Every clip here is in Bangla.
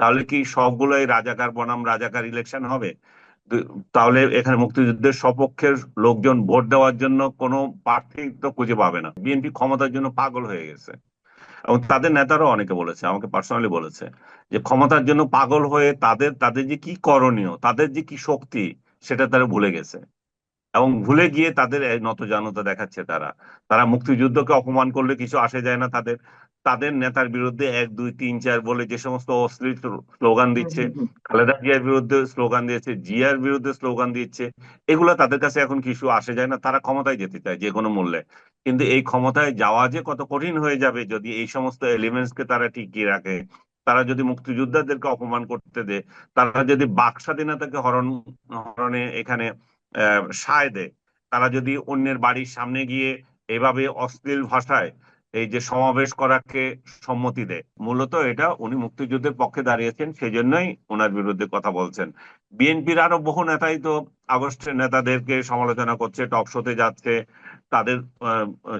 তাহলে কি সবগুলোই রাজাকার বনাম, রাজাকার ইলেকশন হবে? তাহলে এখানে মুক্তিযুদ্ধের সপক্ষের লোকজন ভোট দেওয়ার জন্য কোনো প্রার্থী তো খুঁজে পাবে না। বিএনপি ক্ষমতার জন্য পাগল হয়ে গেছে। এবং তাদের নেতারাও অনেকে বলেছে, আমাকে পার্সোনালি বলেছে, যে ক্ষমতার জন্য পাগল হয়ে তাদের তাদের যে কি করণীয়, তাদের যে কি শক্তি, সেটা তারা ভুলে গেছে। এবং ভুলে গিয়ে তাদের এই নতজানতা দেখাচ্ছে তারা। তারা মুক্তিযুদ্ধকে অপমান করলে কিছু আসে যায় না তাদের। তাদের নেতার বিরুদ্ধে এক দুই তিন চার বলে যে সমস্ত অশ্লীল স্লোগান দিচ্ছে খালেদা জিয়ার বিরুদ্ধে স্লোগান দিয়েছে জিয়ার বিরুদ্ধে স্লোগান দিচ্ছে এগুলো তাদের কাছে এখন কিছু আসে যায় না তারা ক্ষমতায় যেতে চায় যে কোনো মূল্যে। কিন্তু এই ক্ষমতায় যাওয়া যে কত কঠিন হয়ে যাবে যদি এই সমস্ত এলিমেন্টস কে তারা টিকিয়ে রাখে তারা যদি মুক্তিযোদ্ধাদেরকে অপমান করতে দেয় তারা যদি বাক স্বাধীনতাকে হরণ হরণে এখানে আহ, সায় দেয় তারা যদি অন্যের বাড়ির সামনে গিয়ে এভাবে অশ্লীল ভাষায় এই যে সমাবেশ করাকে সম্মতি দেয়। মূলত এটা উনি মুক্তিযুদ্ধের পক্ষে দাঁড়িয়েছেন সেই জন্যই ওনার বিরুদ্ধে কথা বলছেন। বিএনপির আরও বহু নেতাই তো আগস্টের নেতাদেরকে সমালোচনা করছে, টক শোতে যাচ্ছে, তাদের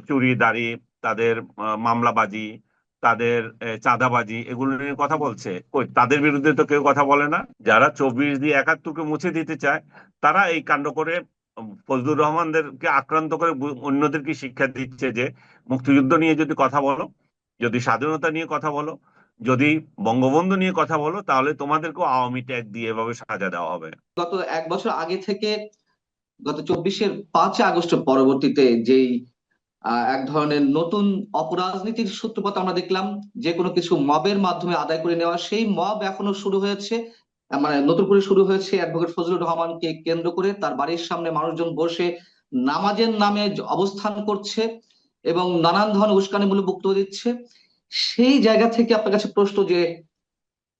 চুরি, দাড়ি, তাদের মামলাবাজি, তাদের চাঁদাবাজি, এগুলো নিয়ে কথা বলছে। কই, তাদের বিরুদ্ধে তো কেউ কথা বলে না। যারা চব্বিশ দিয়ে একাত্তরকে মুছে দিতে চায়, তারা এই কাণ্ড করে ফজলুর রহমানদেরকে আক্রান্ত করে অন্যদেরকে শিক্ষা দিচ্ছে যে, মুক্তিযুদ্ধ নিয়ে যদি কথা বলো, যদি স্বাধীনতা নিয়ে কথা বলো, যদি বঙ্গবন্ধু নিয়ে কথা বলো, তাহলে তোমাদেরকেও আওয়ামী ট্যাগ দিয়ে এভাবে সাজা দেওয়া হবে। গত এক বছর আগে থেকে, গত চব্বিশের পাঁচই আগস্টের পরবর্তীতে যেই এক ধরনের নতুন অপরাজনীতির সূত্রপাত আমরা দেখলাম, যে কোনো কিছু মবের মাধ্যমে আদায় করে নেওয়া, সেই মব এখনও শুরু হয়েছে। মানে নতুন করে শুরু হয়েছে অ্যাডভোকেট ফজলুর রহমানকে কেন্দ্র করে। তার বাড়ির সামনে মানুষজন বসে নামাজের নামে অবস্থান করছে এবং নানান ধরনের উস্কানি মূল্য বক্তব্য দিচ্ছে। সেই জায়গা থেকে আপনার কাছে প্রশ্ন যে,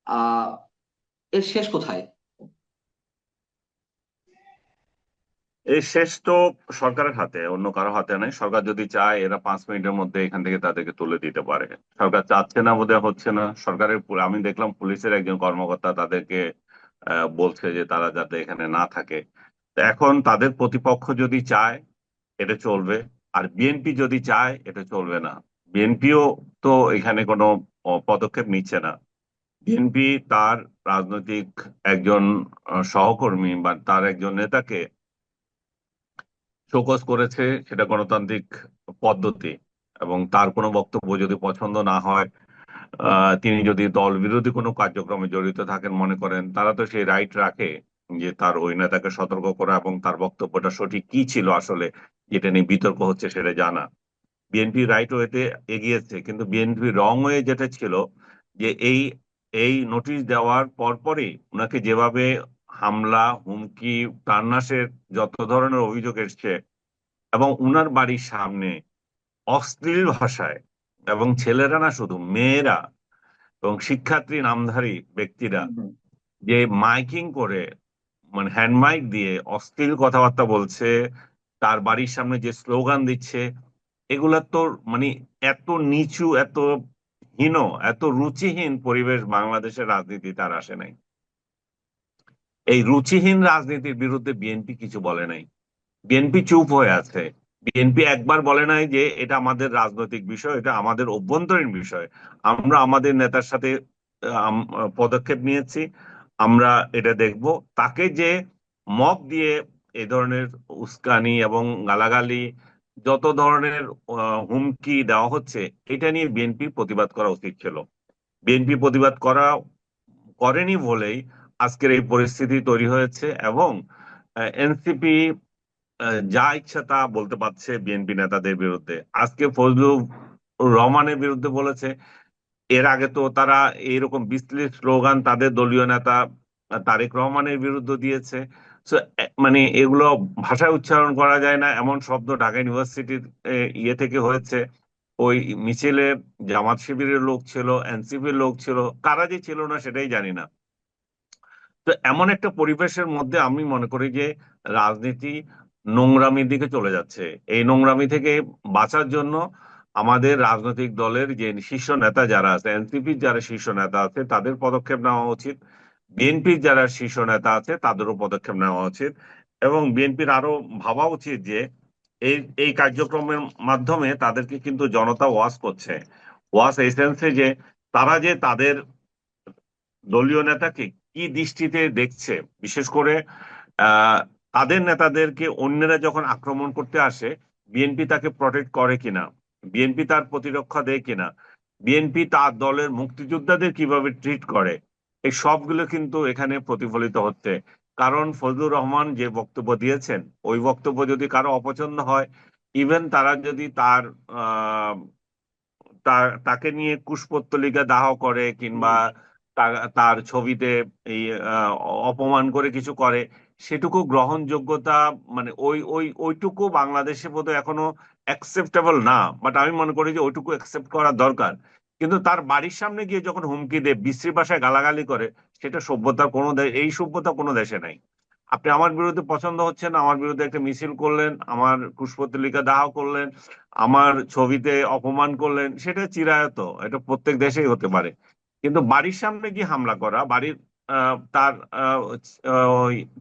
আহ, এর শেষ কোথায়? এই শেষ তো সরকারের হাতে, অন্য কারও হাতে নাই। সরকার যদি চায়, এরা পাঁচ মিনিটের মধ্যে এখান থেকে তাদেরকে তুলে দিতে পারে। সরকার চাচ্ছে না বোধহয়, হচ্ছে না। সরকারের আমি দেখলাম পুলিশের একজন কর্মকর্তা তাদেরকে বলছে যে তারা যাতে এখানে না থাকে। এখন তাদের প্রতিপক্ষ যদি চায়, এটা চলবে। আর বিএনপি যদি চায়, এটা চলবে না। বিএনপিও তো এখানে কোনো পদক্ষেপ নিচ্ছে না। বিএনপি তার রাজনৈতিক একজন সহকর্মী বা তার একজন নেতাকে শোকজ করেছে সেটা গণতান্ত্রিক পদ্ধতি এবং তার কোনো বক্তব্য যদি পছন্দ না হয় তিনি যদি দল বিরোধী কোনো কার্যক্রমে জড়িত থাকেন মনে করেন, তারা তো সেই রাইট রাখে যে তার ওই নেতাকে সতর্ক করা এবং তার বক্তব্যটা সঠিক কি ছিল আসলে, যেটা নিয়ে বিতর্ক হচ্ছে সেটা জানা। বিএনপি রাইট ওয়েতে এগিয়েছে, কিন্তু বিএনপি রং ওয়ে যেটা ছিল যে এই এই নোটিশ দেওয়ার পরপরই ওনাকে যেভাবে হামলা হুমকি প্রাণনাশের যত ধরনের অভিযোগ এসছে এবং উনার বাড়ির সামনে অশ্লীল ভাষায় এবং ছেলেরা না শুধু মেয়েরা এবং শিক্ষার্থী নামধারী ব্যক্তিরা যে মাইকিং করে মানে হ্যান্ড মাইক দিয়ে অশ্লীল কথাবার্তা বলছে তার বাড়ির সামনে যে স্লোগান দিচ্ছে এগুলা তো মানে এত নিচু এত হীন এত রুচিহীন পরিবেশ বাংলাদেশের রাজনীতি তার আসে নাই। এই রুচিহীন রাজনীতির বিরুদ্ধে বিএনপি কিছু বলে নাই। বিএনপি চুপ হয়ে আছে। বিএনপি একবার বলে নাই যে এটা আমাদের রাজনৈতিক বিষয়, এটা আমাদের অভ্যন্তরীণ বিষয়। আমরা আমাদের নেতার সাথে পদক্ষেপ নিয়েছি। আমরা এটা দেখব। তাকে যে মব দিয়ে এ ধরনের উস্কানি এবং গালাগালি, যত ধরনের হুমকি দেওয়া হচ্ছে, এটা নিয়ে বিএনপির প্রতিবাদ করা উচিত ছিল। বিএনপি প্রতিবাদ করা করেনি বলেই আজকের এই পরিস্থিতি তৈরি হয়েছে এবং এনসিপি যা ইচ্ছা তা বলতে পারছে বিএনপি নেতাদের বিরুদ্ধে। আজকে ফজলুর রহমানের বিরুদ্ধে বলেছে। এর আগে তো তারা এইরকম বিশ্লেষ স্লোগান তাদের দলীয় নেতা তারেক রহমানের বিরুদ্ধে দিয়েছে। মানে এগুলো ভাষায় উচ্চারণ করা যায় না। এমন শব্দ ঢাকা ইউনিভার্সিটির ইয়ে থেকে হয়েছে। ওই মিছিলে জামাত শিবিরের লোক ছিল এনসিপির লোক ছিল। কারা যে ছিল না সেটাই জানি না। তো এমন একটা পরিবেশের মধ্যে আমি মনে করি যে রাজনীতি নোংরামির দিকে চলে যাচ্ছে। এই নোংরামি থেকে বাঁচার জন্য আমাদের রাজনৈতিক দলের যে শীর্ষ নেতা যারা আছে, এনসিপির যারা শীর্ষ নেতা আছে, তাদের পদক্ষেপ নেওয়া উচিত। বিএনপির যারা শীর্ষ নেতা আছে, তাদেরও পদক্ষেপ নেওয়া উচিত। এবং বিএনপির আরও ভাবা উচিত যে এই এই কার্যক্রমের মাধ্যমে তাদেরকে কিন্তু জনতা ওয়াশ করছে। ওয়াশ এই সেন্সে যে তারা যে তাদের দলীয় নেতাকে কি দৃষ্টিতে দেখছে। বিশেষ করে তাদের নেতাদেরকে অন্যরা যখন আক্রমণ করতে আসে, বিএনপি তাকে প্রটেক্ট করে কিনা, বিএনপি তার প্রতিরক্ষা দেয় কিনা, বিএনপি তার দলের মুক্তিযোদ্ধাদের কীভাবে ট্রিট করে, এই সবগুলো কিন্তু এখানে প্রতিফলিত হচ্ছে। কারণ ফজলুর রহমান যে বক্তব্য দিয়েছেন, ওই বক্তব্য যদি কারও অপছন্দ হয় ইভেন তারা যদি তার, তাকে নিয়ে কুশপুত্তলিকা দাহ করে কিংবা তার ছবিতে এই অপমান করে কিছু করে, সেটুকু গ্রহণযোগ্যতা মানে ওই ওই, ওইটুকু বাংলাদেশে বোধহয় এখনও অ্যাকসেপ্টেবল না বাট আমি মনে করি যে ওইটুকু অ্যাকসেপ্ট করা দরকার। কিন্তু তার বাড়ির সামনে গিয়ে যখন হুমকি দেয়, বিশ্রী ভাষায় গালাগালি করে, সেটা সভ্যতার কোনো এই সভ্যতা কোনো দেশে নাই। আপনি আমার বিরুদ্ধে পছন্দ হচ্ছে না আমার বিরুদ্ধে একটা মিছিল করলেন, আমার কুশপুত্তলিকা দাহ করলেন, আমার ছবিতে অপমান করলেন, সেটা চিরায়ত, এটা প্রত্যেক দেশেই হতে পারে। কিন্তু বাড়ির সামনে গিয়ে হামলা করা বাড়ির তার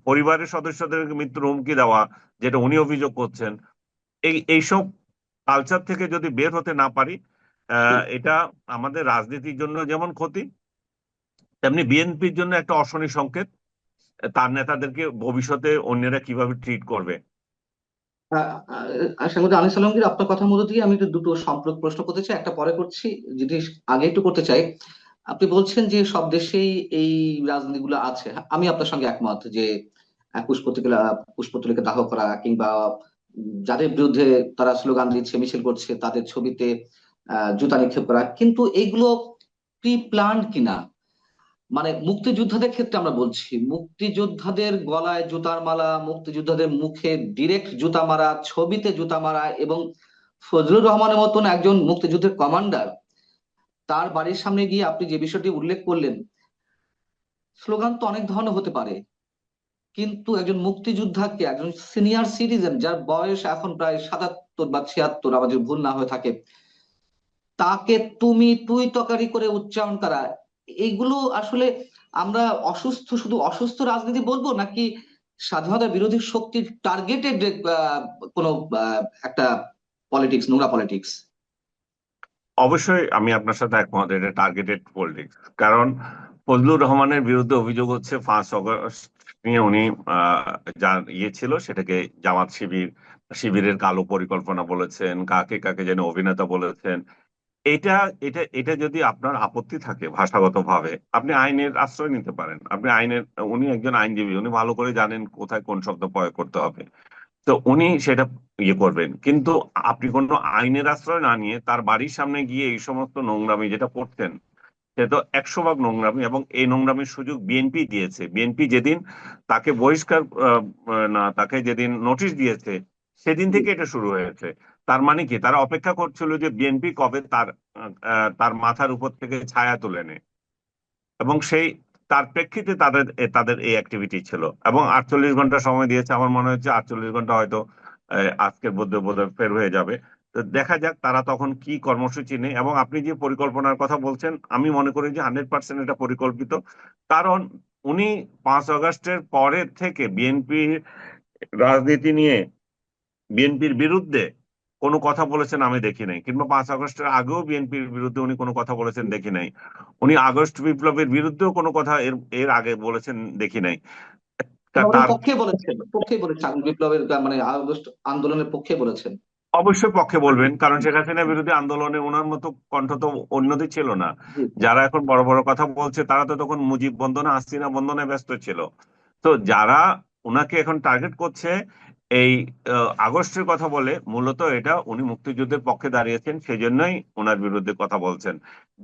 পরিবারের সদস্যদের মৃত্যুর হুমকি দেওয়া যেটা উনি অভিযোগ করছেন এই এইসব কালচার থেকে যদি বের হতে না পারি এটা আমাদের রাজনীতির জন্য যেমন ক্ষতি তেমনি বিএনপির জন্য একটা অশনি সংকেত তার নেতাদেরকে ভবিষ্যতে অন্যরা কীভাবে ট্রিট করবে। আনিস আলমগীর আপনার কথার মধ্যে দিয়ে আমি একটু দুটো সম্পর্ক প্রশ্ন করতে চাই একটা পরে করছি যদি আগে একটু করতে চাই। আপনি বলছেন যে সব দেশেই এই রাজনীতিগুলো আছে। আমি আপনার সঙ্গে একমত যে কুশপুত্তলিকা কুশপুত্তলিকা দাহ করা কিংবা যাদের বিরুদ্ধে তারা স্লোগান দিচ্ছে, মিছিল করছে, তাদের ছবিতে জুতা নিক্ষেপ করা। কিন্তু এইগুলো প্রি প্ল্যান্ড কিনা? মানে মুক্তিযোদ্ধাদের ক্ষেত্রে আমরা বলছি, মুক্তিযোদ্ধাদের গলায় জুতার মালা, মুক্তিযোদ্ধাদের মুখে ডিরেক্ট জুতা মারা, ছবিতে জুতা মারা এবং ফজলুর রহমানের মতন একজন মুক্তিযুদ্ধের কমান্ডার তার বাড়ির সামনে গিয়ে আপনি যে বিষয়টি উল্লেখ করলেন, স্লোগান তো অনেক ধরনের হতে পারে। কিন্তু একজন মুক্তিযোদ্ধাকে, একজন সিনিয়র সিটিজেন যার বয়স এখন প্রায় সাতাত্তর বা ছিয়াত্তর, আমাদের ভুল না হয়ে থাকে, তাকে তুমি তুই তকারি করে উচ্চারণ করা, এগুলো আসলে আমরা অসুস্থ, শুধু অসুস্থ রাজনীতি বলব নাকি স্বাধীনতা বিরোধী শক্তির টার্গেটেড কোনো একটা পলিটিক্স নোংরা পলিটিক্স অবশ্যই আমি আপনার সাথে একমত, এটা টার্গেটেড পলিটিক্স কারণ ফজলুর রহমানের বিরুদ্ধে অভিযোগ হচ্ছে পাঁচ অগস্ট নিয়ে উনি যা ইয়ে ছিল সেটাকে জামাত শিবির, শিবিরের কালো পরিকল্পনা বলেছেন, কাকে কাকে যেন অভিনেতা বলেছেন। এটা এটা এটা যদি আপনার আপত্তি থাকে ভাষাগতভাবে, আপনি আইনের আশ্রয় নিতে পারেন। আপনি আইনের, উনি একজন আইনজীবী, উনি ভালো করে জানেন কোথায় কোন শব্দ প্রয়োগ করতে হবে। তো উনি সেটা ইয়ে করবেন। কিন্তু আপনি কোনো আইনের আশ্রয় না নিয়ে তার বাড়ির সামনে গিয়ে এই সমস্ত নোংরামি যেটা করতেন, সে তো একশো ভাগ নোংরামি এবং এই নোংরামির সুযোগ বিএনপি দিয়েছে। বিএনপি যেদিন তাকে বহিষ্কার না, তাকে যেদিন নোটিশ দিয়েছে, সেদিন থেকে এটা শুরু হয়েছে। তার মানে কি? তারা অপেক্ষা করছিল যে বিএনপি কবে তার তার মাথার উপর থেকে ছায়া তুলে নেয়। এবং সেই তার প্রেক্ষিতে তাদের তাদের এই অ্যাক্টিভিটি ছিল। এবং আটচল্লিশ ঘণ্টা সময় দিয়েছে। আমার মনে হচ্ছে আটচল্লিশ ঘণ্টা হয়তো আজকের মধ্যে বোধহয় ফের হয়ে যাবে। তো দেখা যাক তারা তখন কি কর্মসূচি নেই এবং আপনি যে পরিকল্পনার কথা বলছেন, আমি মনে করি যে হান্ড্রেড পার্সেন্ট এটা পরিকল্পিত। কারণ উনি পাঁচ আগস্টের পরের থেকে বিএনপি রাজনীতি নিয়ে বিএনপির বিরুদ্ধে কোনো কথা বলেছেন আমি দেখি নাই। কিংবা পাঁচ আগস্টের আগেও বিএনপির বিরুদ্ধে উনি কোনো কথা বলেছেন দেখি নাই। উনি আগস্ট বিপ্লবের বিরুদ্ধেও কোনো কথা এর এর আগে বলেছেন দেখি নাই। তা- ওনার তার পক্ষে বলেছেন পক্ষে বলেছেন বিপ্লবের মানে আগস্ট আন্দোলনের পক্ষে বলেছেন। অবশ্যই পক্ষে বলবেন কারণ শেখ হাসিনার বিরুদ্ধে আন্দোলনে ওনার মতো কণ্ঠ তো অন্যদের ছিল না। যারা এখন বড় বড় কথা বলছে তারা তো তখন মুজিব বন্দনা হাসিনা বন্দনে ব্যস্ত ছিল। তো যারা ওনাকে এখন টার্গেট করছে এই আগস্টের কথা বলে মূলত এটা উনি মুক্তিযুদ্ধের পক্ষে দাঁড়িয়েছেন, সেজন্যই ওনার বিরুদ্ধে কথা বলছেন।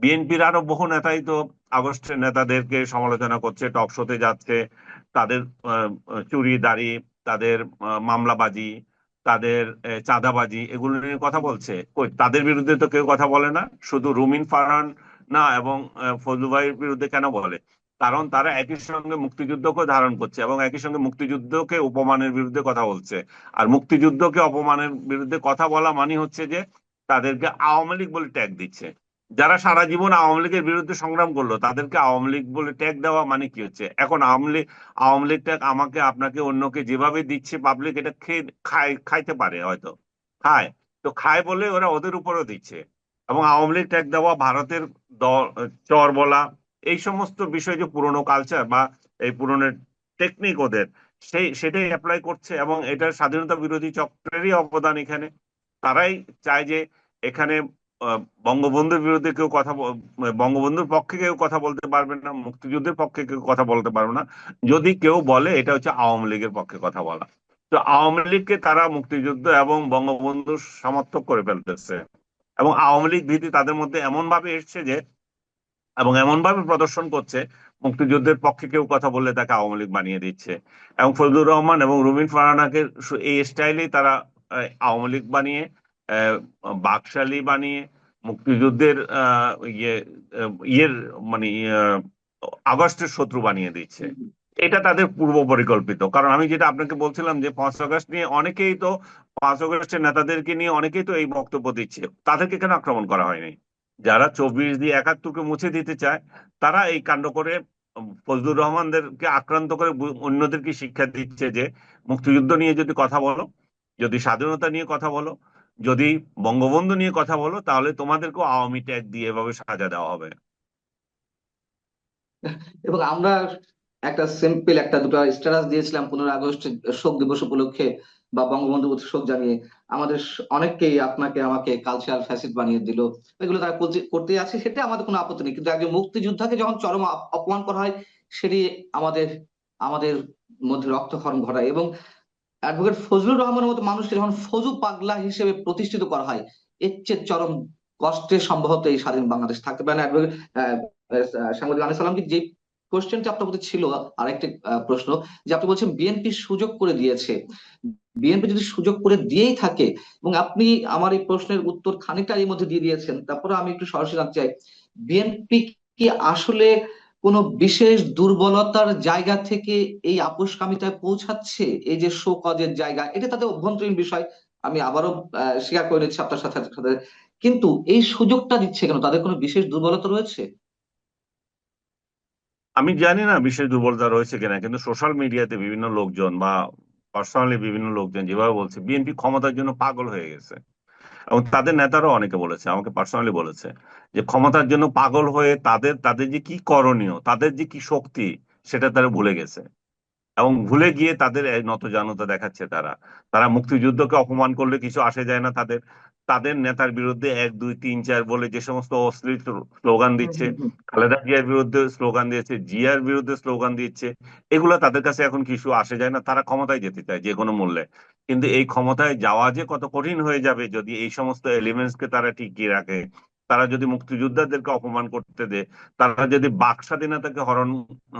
বিএনপির আরও বহু নেতাই তো আগস্টের নেতাদেরকে সমালোচনা করছে, টক শোতে যাচ্ছে, তাদের চুরি, দাড়ি, তাদের মামলাবাজি, তাদের চাঁদাবাজি, এগুলো নিয়ে কথা বলছে। তাদের বিরুদ্ধে তো কেউ কথা বলে না, শুধু রুমিন ফারহান না এবং ফজলু ভাইয়ের বিরুদ্ধে কেন বলে? কারণ তারা একই সঙ্গে মুক্তিযুদ্ধকে ধারণ করছে এবং একই সঙ্গে মুক্তিযুদ্ধকে উপমানের বিরুদ্ধে কথা বলছে। আর মুক্তিযুদ্ধকে অপমানের বিরুদ্ধে কথা বলা মানে হচ্ছে যে, তাদেরকে আওয়ামী লীগ বলে ট্যাগ দিচ্ছে। যারা সারা জীবন আওয়ামী লীগের বিরুদ্ধে সংগ্রাম করল, তাদেরকে আওয়ামী লীগ বলে ট্যাগ দেওয়া মানে কি হচ্ছে? এখন আওয়ামী লীগ আওয়ামী লীগ ট্যাগ আমাকে, আপনাকে, অন্যকে যেভাবে দিচ্ছে পাবলিক এটা খেয়ে, খায়, খাইতে পারে হয়তো। খায়। তো খায় বলে ওরা ওদের উপরও দিচ্ছে। এবং আওয়ামী লীগ ট্যাগ দেওয়া ভারতের চর বলা এই সমস্ত বিষয় যে পুরনো কালচার বা এই পুরনো টেকনিক ওদের, সেই, সেটাই অ্যাপ্লাই করছে এবং এটা স্বাধীনতা বিরোধী চক্রেরই অবদান এখানে। তারাই চায় যে এখানে বঙ্গবন্ধুর বিরুদ্ধে কেউ কথা বঙ্গবন্ধুর পক্ষে কেউ কথা বলতে পারবে না, মুক্তিযুদ্ধের পক্ষে কেউ কথা বলতে পারবে না। যদি কেউ বলে, এটা হচ্ছে আওয়ামী লীগের পক্ষে কথা বলা। তো আওয়ামী লীগকে তারা মুক্তিযুদ্ধ এবং বঙ্গবন্ধুর সমর্থক করে ফেলতেছে। এবং আওয়ামী লীগ ভীতি তাদের মধ্যে এমন ভাবে এসছে যে এবং এমন ভাবে প্রদর্শন করছে মুক্তিযুদ্ধের পক্ষে কেউ কথা বললে তাকে আওয়ামী লীগ বানিয়ে দিচ্ছে। এবং ফজলুর রহমান এবং রুমিন ফারানাকে এই স্টাইলেই তারা আওয়ামী লীগ বানিয়ে বাকশালী বানিয়ে মুক্তিযুদ্ধের ইয়ে ইয়ের মানে আহ, আগস্টের শত্রু বানিয়ে দিচ্ছে। এটা তাদের পূর্ব পরিকল্পিত। কারণ আমি যেটা আপনাকে বলছিলাম যে পাঁচ আগস্ট নিয়ে অনেকেই তো পাঁচ আগস্টের নেতাদেরকে নিয়ে অনেকেই তো এই বক্তব্য দিচ্ছে। তাদেরকে কেন আক্রমণ করা হয়নি? যারা চব্বিশ দিয়ে একাত্তরকে মুছে দিতে চায়, তারা এই কাণ্ড করে ফজলুর রহমানদেরকে আক্রান্ত করে অন্যদেরকে শিক্ষা দিচ্ছে যে, মুক্তিযুদ্ধ নিয়ে যদি কথা বলো, যদি স্বাধীনতা নিয়ে কথা বলো, যদি বঙ্গবন্ধু নিয়ে কথা বলো, তাহলে তোমাদেরকেও আওয়ামী ট্যাগ দিয়ে এভাবে সাজা দেওয়া হবে। এবং আমরা একটা সিম্পল একটা দুটো স্ট্যাটাস দিয়েছিলাম পনেরো আগস্ট শোক দিবস উপলক্ষে। বা বঙ্গবন্ধু শোক জানিয়ে আমাদের অনেককেই আপনাকে, আমাকে কালচারাল ফ্যাসিড বানিয়ে দিল। এগুলো তারা করতে- আছে, সেটা আমাদের কোনো আপত্তি নেই। কিন্তু একজন মুক্তিযোদ্ধাকে যখন চরম অপমান করা হয়, সেটি আমাদের আমাদের মধ্যে রক্তক্ষরণ ঘটায় এবং অ্যাডভোকেট ফজলুর রহমানের মতো মানুষকে যখন ফজু পাগলা হিসেবে প্রতিষ্ঠিত করা হয়, এর চেয়ে চরম কষ্টে সম্ভবত এই স্বাধীন বাংলাদেশ থাকতে পারে না। সাংবাদিক আনিস সালাম যে কোশ্চেনটা আপনার প্রতি ছিল, আরেকটি প্রশ্ন, যে আপনি বলছেন বিএনপি সুযোগ করে দিয়েছে। বিএনপি যদি সুযোগ করে দিয়েই থাকে, এবং আপনি আমার এই প্রশ্নের উত্তর খানিকটা এর মধ্যে দিয়ে দিয়েছেন, তারপরে আমি একটু সরাসরি জানতে চাই। বিএনপি কি আসলে কোন বিশেষ দুর্বলতার জায়গা থেকে এই আপোষকামিতায় পৌঁছাচ্ছে? এই যে শো কজের জায়গা, এটা তাদের অভ্যন্তরীণ বিষয়, আমি আবারও স্বীকার করে নিচ্ছি আপনার সাথে সাথে কিন্তু এই সুযোগটা দিচ্ছে কেন? তাদের কোনো বিশেষ দুর্বলতা রয়েছে? আমি জানি না বিশেষ দুর্বলতা রয়েছে কিনা, কিন্তু সোশ্যাল মিডিয়াতে বিভিন্ন লোকজন বা পার্সোনালি বিভিন্ন লোকজন যেভাবে বলছে বিএনপি ক্ষমতার জন্য পাগল হয়ে গেছে। এবং তাদের নেতারাও অনেকে বলেছে, আমাকে পার্সোনালি বলেছে, যে ক্ষমতার জন্য পাগল হয়ে তাদের তাদের যে কি করণীয়, তাদের যে কি শক্তি, সেটা তারা ভুলে গেছে। এবং ভুলে গিয়ে তাদের নতজানতা দেখাচ্ছে তারা। তারা মুক্তিযুদ্ধকে অপমান করলে কিছু আসে যায় না তাদের। তাদের নেতার বিরুদ্ধে এক দুই তিন চার বলে যে সমস্ত অশ্লীল স্লোগান দিচ্ছে। খালেদা জিয়ার বিরুদ্ধে স্লোগান দিয়েছে জিয়ার বিরুদ্ধে স্লোগান দিচ্ছে। এগুলো তাদের কাছে এখন কিছু আসে যায় না তারা ক্ষমতায় যেতে চায় যে কোনো মূল্যে। কিন্তু এই ক্ষমতায় যাওয়া যে কত কঠিন হয়ে যাবে যদি এই সমস্ত এলিমেন্টস কে তারা টিকিয়ে রাখে তারা যদি মুক্তিযোদ্ধাদেরকে অপমান করতে দেয় তারা যদি বাক স্বাধীনতাকে হরণ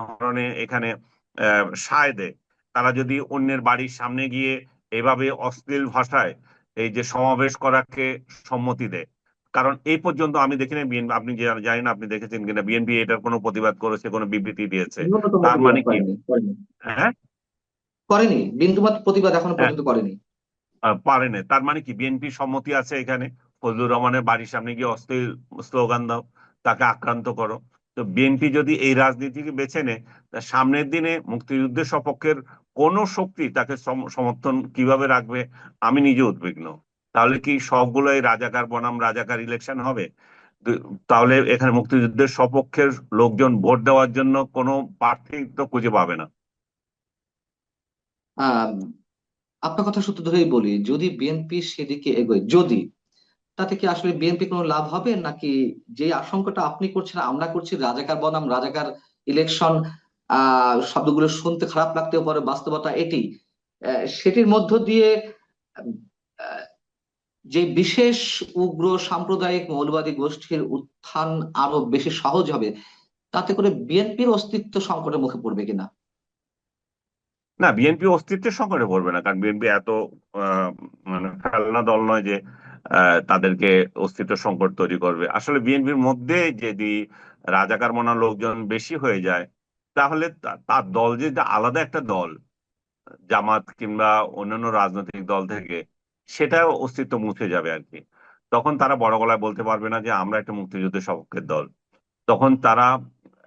হরণে এখানে সায় দেয়। তারা যদি অন্যের বাড়ির সামনে গিয়ে এভাবে অশ্লীল ভাষায় এই যে সমাবেশ করাকে সম্মতি দেয়। কারণ এই পর্যন্ত আমি দেখিনি বিএনপি আপনি যে- জানি না আপনি দেখেছেন কিনা বিএনপি এটার কোনো প্রতিবাদ করেছে কোনো বিবৃতি দিয়েছে। তার মানে কি? হ্যাঁ? করেনি বিন্দুমাত্র প্রতিবাদ এখনও হ্যাঁ। পর্যন্ত করেনি। আহ, পারে না তার মানে কি? বিএনপি সম্মতি আছে এখানে। ফজলুর রহমানের বাড়ির সামনে গিয়ে অশ্লীল স্লোগান দাও তাকে আক্রান্ত করো। তো বিএনপি যদি এই রাজনীতিকে বেছে নেয়, তা সামনের দিনে মুক্তিযুদ্ধের সপক্ষের কোন শক্তি তাকে সম- সমর্থন কীভাবে রাখবে, আমি নিজে উদ্বিগ্ন। তাহলে কি সবগুলো এই রাজাকার বনাম, রাজাকার ইলেকশন হবে? তাহলে এখানে মুক্তিযুদ্ধের সপক্ষের লোকজন ভোট দেওয়ার জন্য কোনো প্রার্থী তো খুঁজে পাবে না। আপনার কথা সূত্র ধরেই বলি, যদি বিএনপি সেদিকে এগোয়, যদি তাতে কি আসলে বিএনপি কোনো লাভ হবে? নাকি যে আশঙ্কাটা আপনি করছেন, আমরা করছি, রাজাকার বনাম, রাজাকার ইলেকশন শব্দগুলো শুনতে খারাপ লাগতেও পারে, বাস্তবতা এটি। সেটির মধ্য দিয়ে যে বিশেষ উগ্র সাম্প্রদায়িক মৌলবাদী গোষ্ঠীর উত্থান আরও বেশি সহজ হবে, তাতে করে বিএনপির অস্তিত্ব সংকটের মুখে পড়বে কিনা? না বিএনপি অস্তিত্বের সংকটে পড়বে না, কারণ বিএনপি এত মানে খেলনা দল নয় যে তাদেরকে অস্তিত্ব সংকট তৈরি করবে। আসলে বিএনপির মধ্যে যদি রাজাকার মনা লোকজন বেশি হয়ে যায়, তাহলে তার দল যে আলাদা একটা দল, জামাত কিংবা অন্যান্য রাজনৈতিক দল থেকে, সেটা অস্তিত্ব মুছে যাবে আর কি। তখন তারা বড় গলায় বলতে পারবে না যে, আমরা একটা মুক্তিযুদ্ধের সপক্ষের দল। তখন তারা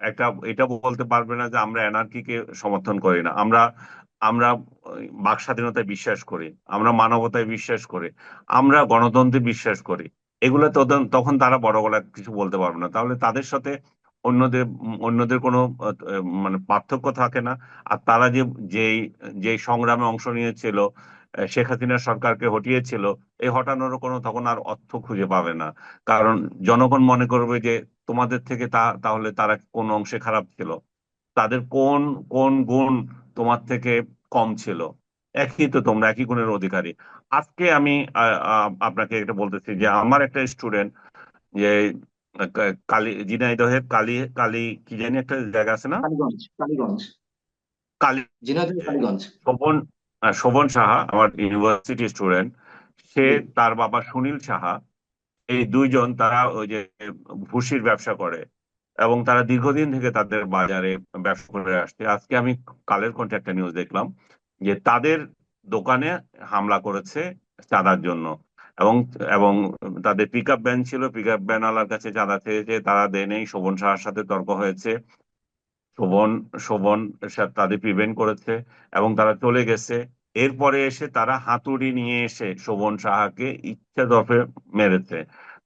একটা, এটা বলতে পারবে না যে, আমরা এনআরকি কে সমর্থন করি না। আমরা আমরা বাক স্বাধীনতায় বিশ্বাস করি, আমরা মানবতায় বিশ্বাস করি, আমরা গণতন্ত্রে বিশ্বাস করি, এগুলো তখন তারা বড় গলায় কিছু বলতে পারবে না। তাহলে তাদের সাথে অন্যদের অন্যদের কোনো মানে পার্থক্য থাকে না। আর তারা যে, যেই যেই সংগ্রামে অংশ নিয়েছিল শেখ হাসিনা সরকারকে হটিয়েছিল এই হটানোর কোনো তখন আর অর্থ খুঁজে পাবে না। কারণ জনগণ মনে করবে যে, তোমাদের থেকে তা, তাহলে তারা কোন অংশে খারাপ ছিল? তাদের কোন কোন গুণ তোমার থেকে কম ছিল। একই তো তোমরা একই গুণের অধিকারী। আজকে আমি আপনাকে এটা বলতেছি যে আমার একটা স্টুডেন্ট যে কালী ঝিনাইদহের কালী কালী কি জানি একটা জায়গা আছে না? কালীগঞ্জ কালীগঞ্জ। কালী কালীগঞ্জ। শোভন সাহা আমার ইউনিভার্সিটি স্টুডেন্ট সে তার বাবা সুনীল সাহা এই দুইজন তারা ওই যে ভুসির ব্যবসা করে। এবং তারা দীর্ঘদিন থেকে তাদের বাজারে ব্যবসা করে আসছে। আজকে আমি কালের কণ্ঠে একটা নিউজ দেখলাম যে তাদের দোকানে হামলা করেছে চাঁদার জন্য এবং এবং তাদের পিক আপ ভ্যান ছিল। পিক আপ ভ্যানওয়ালার কাছে চাঁদা চেয়েছে। তারা দেয়নি শোভন সাহার সাথে তর্ক হয়েছে। শোভন শোভন তাদের প্রিভেন্ট করেছে এবং তারা চলে গেছে। এরপরে এসে তারা হাতুড়ি নিয়ে এসে শোভন সাহাকে ইচ্ছা দফে মেরেছে।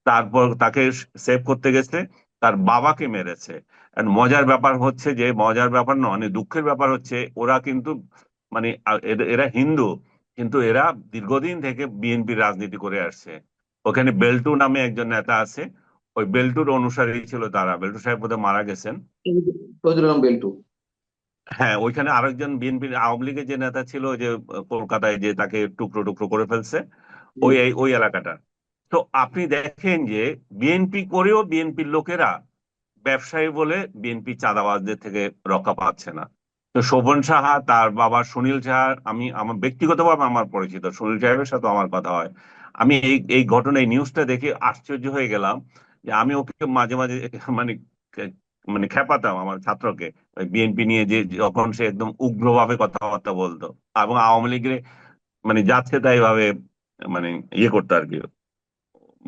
তারপর তাকে সেভ করতে গেছে। তার বাবাকে মেরেছে। মজার ব্যাপার হচ্ছে যে মজার ব্যাপার নয় মানে দুঃখের ব্যাপার হচ্ছে ওরা কিন্তু মানে এরা হিন্দু কিন্তু এরা দীর্ঘদিন থেকে বিএনপির রাজনীতি করে আসছে। ওখানে বেল্টু নামে একজন নেতা আছে ওই বেল্টুর অনুসারী ছিল তারা। বেল্টু সাহেব বোধহয় মারা গেছেন। বেল্টু। হ্যাঁ ওইখানে আরেকজন বিএনপির আওয়ামী লীগের যে নেতা ছিল যে কলকাতায় যে তাকে টুকরো টুকরো করে ফেলছে ওই ওই এলাকাটা তো আপনি দেখেন যে বিএনপি করেও বিএনপির লোকেরা ব্যবসায়ী বলে বিএনপি চাঁদাবাজদের থেকে রক্ষা পাচ্ছে না। তো শোভন সাহা, তার বাবা সুনীল সাহা, আমি, আমার ব্যক্তিগতভাবে আমার পরিচিত, সুনীল সাহেবের সাথে আমার কথা হয়। আমি এই এই ঘটনা, এই নিউজটা দেখে আশ্চর্য হয়ে গেলাম যে আমি ওকে মাঝে মাঝে মানে মানে খেপাতাম আমার ছাত্রকে। বিএনপি নিয়ে যে, যখন সে একদম উগ্রভাবে কথাবার্তা বলতো। এবং আওয়ামী লীগের মানে যাচ্ছে তাই ভাবে মানে ইয়ে করতো আর কি।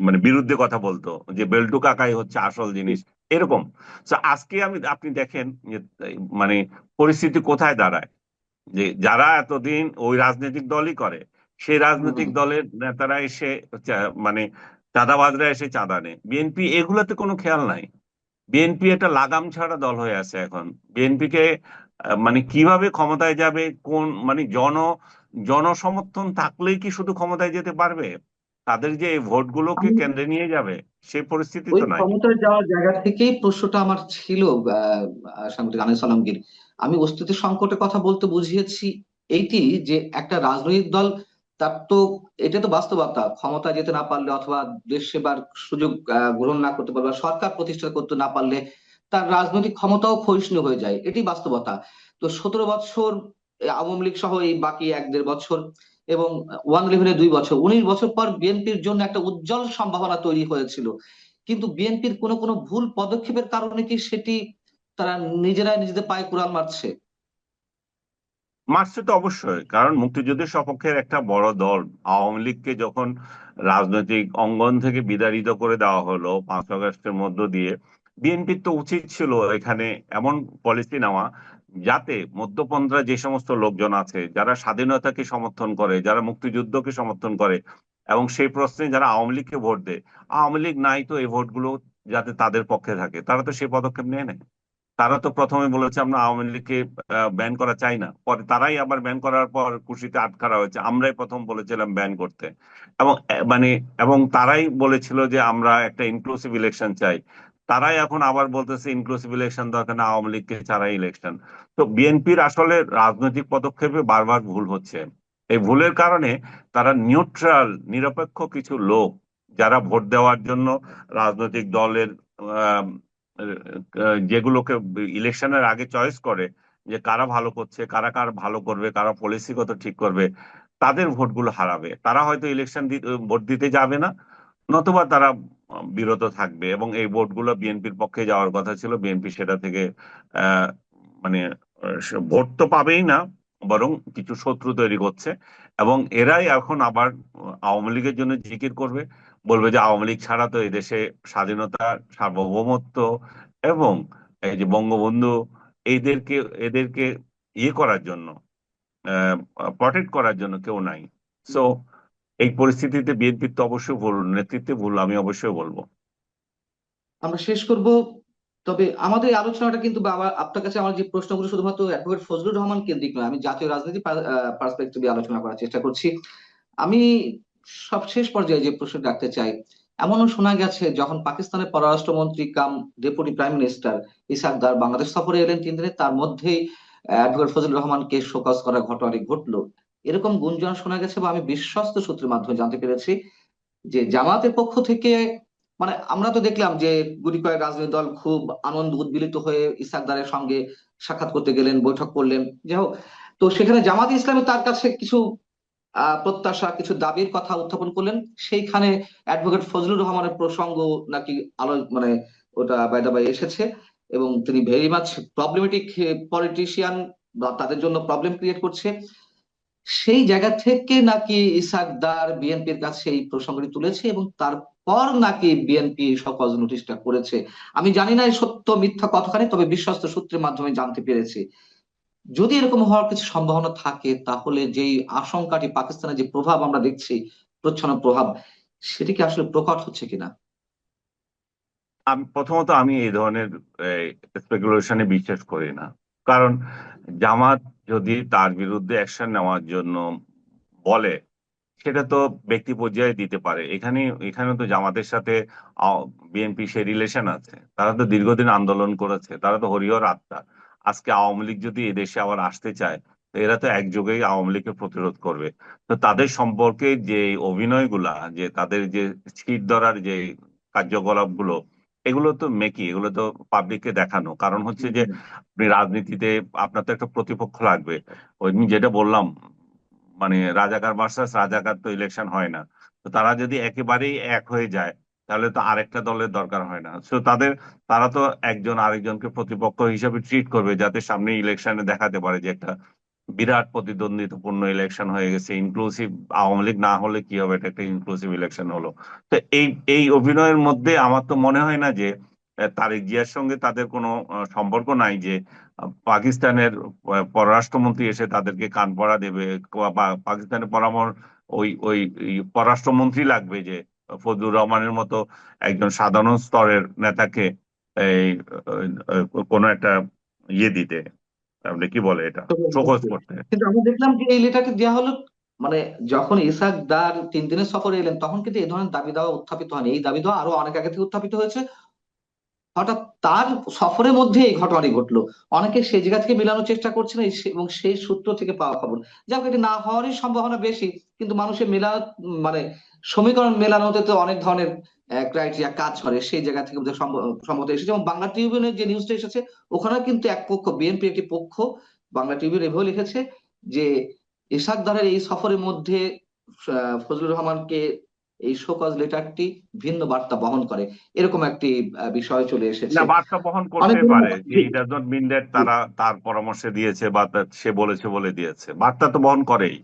মানে বিরুদ্ধে কথা বলতো যে বেল্টু কাকাই হচ্ছে আসল জিনিস এরকম। তো আজকে আমি আপনি দেখেন যে মানে পরিস্থিতি কোথায় দাঁড়ায়? যে যারা এতদিন ওই রাজনৈতিক দলই করে সেই রাজনৈতিক দলের নেতারা এসে মানে চাঁদাবাজরা এসে চাঁদা নেয়। বিএনপি এগুলোতে কোনো খেয়াল নাই। বিএনপি একটা লাগাম ছাড়া দল হয়ে আছে এখন। বিএনপি কে মানে কীভাবে ক্ষমতায় যাবে কোন মানে জন জনসমর্থন থাকলেই কি শুধু ক্ষমতায় যেতে পারবে? তাদের যে ভোটগুলোকে কেন্দ্রে নিয়ে যাবে সেই পরিস্থিতি তো নাই। ক্ষমতায় যাওয়ার জায়গা থেকেই প্রশ্নটা আমার ছিল সাংবাদিক আনিস আলমগীর আমি অস্তিত্ব সংকটের কথা বলতে বুঝিয়েছি এইটি যে একটা রাজনৈতিক দল তার তো এটা তো বাস্তবতা। ক্ষমতা যেতে না পারলে অথবা দেশ সেবার সুযোগ গ্রহণ না করতে পারলে সরকার প্রতিষ্ঠা করতে না পারলে তার রাজনৈতিক ক্ষমতাও ক্ষয়িষ্ণু হয়ে যায়। এটি বাস্তবতা। তো সতেরো বছর আওয়ামী লীগ সহ এই বাকি এক দেড় বছর এবং ওয়ান ইলেভেনের দুই বছর। উনিশ বছর পর বিএনপির জন্য একটা উজ্জ্বল সম্ভাবনা তৈরি হয়েছিল। কিন্তু বিএনপির কোনো কোনো ভুল পদক্ষেপের কারণে কি সেটি তারা নিজেরাই নিজেদের পায়ে কুড়াল মারছে? মারছে তো অবশ্যই, কারণ মুক্তিযুদ্ধের সপক্ষের একটা বড় দল আওয়ামী লীগকে যখন রাজনৈতিক অঙ্গন থেকে বিদারিত করে দেওয়া হলো পাঁচ আগস্টের মধ্য দিয়ে, বিএনপির তো উচিত ছিল এখানে এমন পলিসি নেওয়া যাতে মধ্যপন্থা যে সমস্ত লোকজন আছে, যারা স্বাধীনতাকে সমর্থন করে, যারা মুক্তিযুদ্ধকে সমর্থন করে এবং সেই প্রশ্নে যারা আওয়ামী লীগকে ভোট দেয়, আওয়ামী লীগ নাই তো এই ভোটগুলো যাতে তাদের পক্ষে থাকে। তারা তো সেই পদক্ষেপ নিয়ে নেয়। তারা তো প্রথমে বলেছে, আমরা আওয়ামী লীগকে ব্যান করা চাই না। পরে তারাই আবার ব্যান করার পর খুশিতে আটকারা হয়েছে। আমরাই প্রথম বলেছিলাম ব্যান করতে। এবং মানে এবং তারাই বলেছিল যে, আমরা একটা ইনক্লুসিভ ইলেকশন চাই। তারাই এখন আবার বলতেছে ইনক্লুসিভ ইলেকশন দরকার না, আওয়ামী লীগকে ছাড়াই ইলেকশন তো বিএনপির আসলে রাজনৈতিক পদক্ষেপে বারবার ভুল হচ্ছে। এই ভুলের কারণে তারা নিউট্রাল নিরপেক্ষ কিছু লোক যারা ভোট দেওয়ার জন্য রাজনৈতিক দলের যেগুলোকে ইলেকশনের আগে চয়েস করে যে কারা ভালো করছে, কারা কার ভালো করবে, কারা পলিসিগত ঠিক করবে, তাদের ভোটগুলো হারাবে। তারা হয়তো ইলেকশন ভোট দিতে যাবে না, নতুবা তারা বিরত থাকবে এবং এই ভোটগুলো বিএনপির পক্ষে যাওয়ার কথা ছিল। বিএনপি সেটা থেকে মানে ভোট তো পাবেই না, বরং কিছু শত্রু তৈরি করছে এবং এরাই এখন আবার আওয়ামী লীগের জন্য জিকির করবে, বলবে যে আওয়ামী লীগ ছাড়া তো এদেশে স্বাধীনতা, সার্বভৌমত্ব এবং এই যে বঙ্গবন্ধু, এদেরকে এদেরকে ইয়ে করার জন্য প্রটেক্ট করার জন্য কেউ নাই। সো এই পরিস্থিতিতে বিএনপির তো অবশ্যই ভুল, নেতৃত্বে ভুল, আমি অবশ্যই বলব। আমরা শেষ করব, তবে আমাদের আলোচনাটা কিন্তু আপনার কাছে আমার যে প্রশ্নগুলো শুধুমাত্র অ্যাডভোকেট ফজলুর রহমান কেন্দ্রিক নয়, আমি জাতীয় রাজনীতি পার্সপেক্টিভে আলোচনা করার চেষ্টা করছি। আমি সবশেষ পর্যায়ে যে প্রশ্ন রাখতে চাই, এমনও শোনা গেছে যখন পাকিস্তানের পররাষ্ট্রমন্ত্রী cum deputy prime minister Ishaq Dar Bangladesh সফরে এলেন তিন দিনে তার মধ্যেই অ্যাডভোকেট ফজলুর রহমানকে শোকজ করার ঘটনাটি ঘটলো। এরকম গুঞ্জন শোনা গেছে বা আমি বিশ্বস্ত সূত্রের মাধ্যমে জানতে পেরেছি যে জামাতের পক্ষ থেকে মানে আমরা তো দেখলাম যে গুটি কয়েক রাজনৈতিক দল খুব আনন্দ উদ্বেলিত হয়ে ইসাকদারের সঙ্গে সাক্ষাৎ করতে গেলেন, বৈঠক করলেন। যাই হোক, তো সেখানে জামাত ইসলামী তার কাছে কিছু প্রত্যাশা, কিছু দাবির কথা উত্থাপন করলেন। সেইখানে অ্যাডভোকেট ফজলুর রহমানের প্রসঙ্গ নাকি আলো মানে ওটা বাইদা বাই এসেছে এবং তিনি ভেরি মাচ প্রবলেমেটিক পলিটিশিয়ান বা তাদের জন্য প্রবলেম ক্রিয়েট করছে। সেই জায়গা থেকে নাকি ইসাকদার বিএনপির কাছে এই প্রসঙ্গটি তুলেছে এবং তারপর নাকি বিএনপি সকল নোটিশটা করেছে? আমি জানি না সত্য মিথ্যা কতখানি তবে বিশ্বস্ত সূত্রের মাধ্যমে জানতে পেরেছি। যদি এরকম হওয়ার কিছু সম্ভাবনা থাকে, তাহলে যেই আশঙ্কাটি, পাকিস্তানের যে প্রভাব আমরা দেখছি, প্রচ্ছন্ন প্রভাব, সেটি কি আসলে প্রকট হচ্ছে কিনা? আমি, প্রথমত আমি এই ধরনের স্পেকুলেশনে বিশ্বাস করি না। কারণ জামাত যদি তার বিরুদ্ধে অ্যাকশন নেওয়ার জন্য বলে, সেটা তো ব্যক্তি পর্যায়ে দিতে পারে। এখানে এখানে তো জামাতের সাথে বিএনপি সে রিলেশন আছে। তারা তো দীর্ঘদিন আন্দোলন করেছে। তারা তো হরিহর আত্মা। আজকে আওয়ামী লীগ যদি এদেশে আবার আসতে চায়, তো এরা তো একযোগেই আওয়ামী লীগকে প্রতিরোধ করবে। তো তাদের সম্পর্কে যে অভিনয়গুলা, যে তাদের যে ছিট ধরার যে কার্যকলাপগুলো এগুলো তো মেকি এগুলো তো পাবলিককে দেখানো। কারণ হচ্ছে যে আপনি রাজনীতিতে আপনার তো একটা প্রতিপক্ষ লাগবে। ওই আমি যেটা বললাম মানে রাজাকার ভার্সাস রাজাকার তো ইলেকশন হয় না। তো তারা যদি একেবারেই এক হয়ে যায় তাহলে তো আরেকটা দলের দরকার হয় না। তো তাদের তারা তো একজন আরেকজনকে প্রতিপক্ষ হিসেবে ট্রিট করবে যাতে সামনে ইলেকশনে দেখাতে পারে যে একটা বিরাট প্রতিদ্বন্দ্বিতাপূর্ণ ইলেকশন হয়ে গেছে। ইনক্লুসিভ আওয়ামী লীগ না হলে কি হবে? এটা একটা ইনক্লুসিভ ইলেকশন হলো। তো এই এই অভিনয়ের মধ্যে আমার তো মনে হয় না যে তারেক জিয়ার সঙ্গে তাদের কোনো সম্পর্ক নাই যে পাকিস্তানের পররাষ্ট্রমন্ত্রী এসে তাদেরকে কান পড়া দেবে, বা পাকিস্তানের পরামর ওই ওই পররাষ্ট্রমন্ত্রী লাগবে যে, ফজলুর রহমানের মতো একজন সাধারণ স্তরের নেতাকে এই কোনো একটা ইয়ে দিতে। আপনি কি বলে এটা? শোকজ করতে। কিন্তু আমি দেখলাম যে এই লেটারটি দেওয়া হলো মানে যখন ইসাক দার তিন দিনের সফরে এলেন তখন কিন্তু এই ধরনের দাবি দাওয়া উত্থাপিত হয়নি। এই দাবি দাওয়া আরও অনেক আগে থেকে উত্থাপিত হয়েছে। হঠাৎ তার সফরের মধ্যে এই ঘটনাটি ঘটলো। অনেকে সেই জায়গা থেকে মেলানোর চেষ্টা করছে করছেন এবং সেই সূত্র থেকে পাওয়া খবর। যাক এটি না হওয়ারই সম্ভাবনা বেশি, কিন্তু মানুষের মেলা মানে সমীকরণ মেলানোতে তো অনেক ধরনের ক্রাইটেরিয়া কাজ করে। সেই জায়গা থেকে সম্মত এসেছে। এবং বাংলা ট্রিবিউনের যে নিউজটা এসেছে ওখানে কিন্তু এক পক্ষ বিএনপি একটি পক্ষ, বাংলা ট্রিবিউন এভাবে লিখেছে যে ইসাক দারের এই সফরের মধ্যে ফজলুর রহমানকে এই শোকজ লেটারটি ভিন্ন বার্তা বহন করে। এরকম একটি বিষয় চলে এসেছে। না বার্তা বহন করতে পারে। ইট মিন্ডেট মিন দ্যাট তারা তার পরামর্শে দিয়েছে বা সে বলেছে বলে দিয়েছে। বার্তা তো বহন করেই।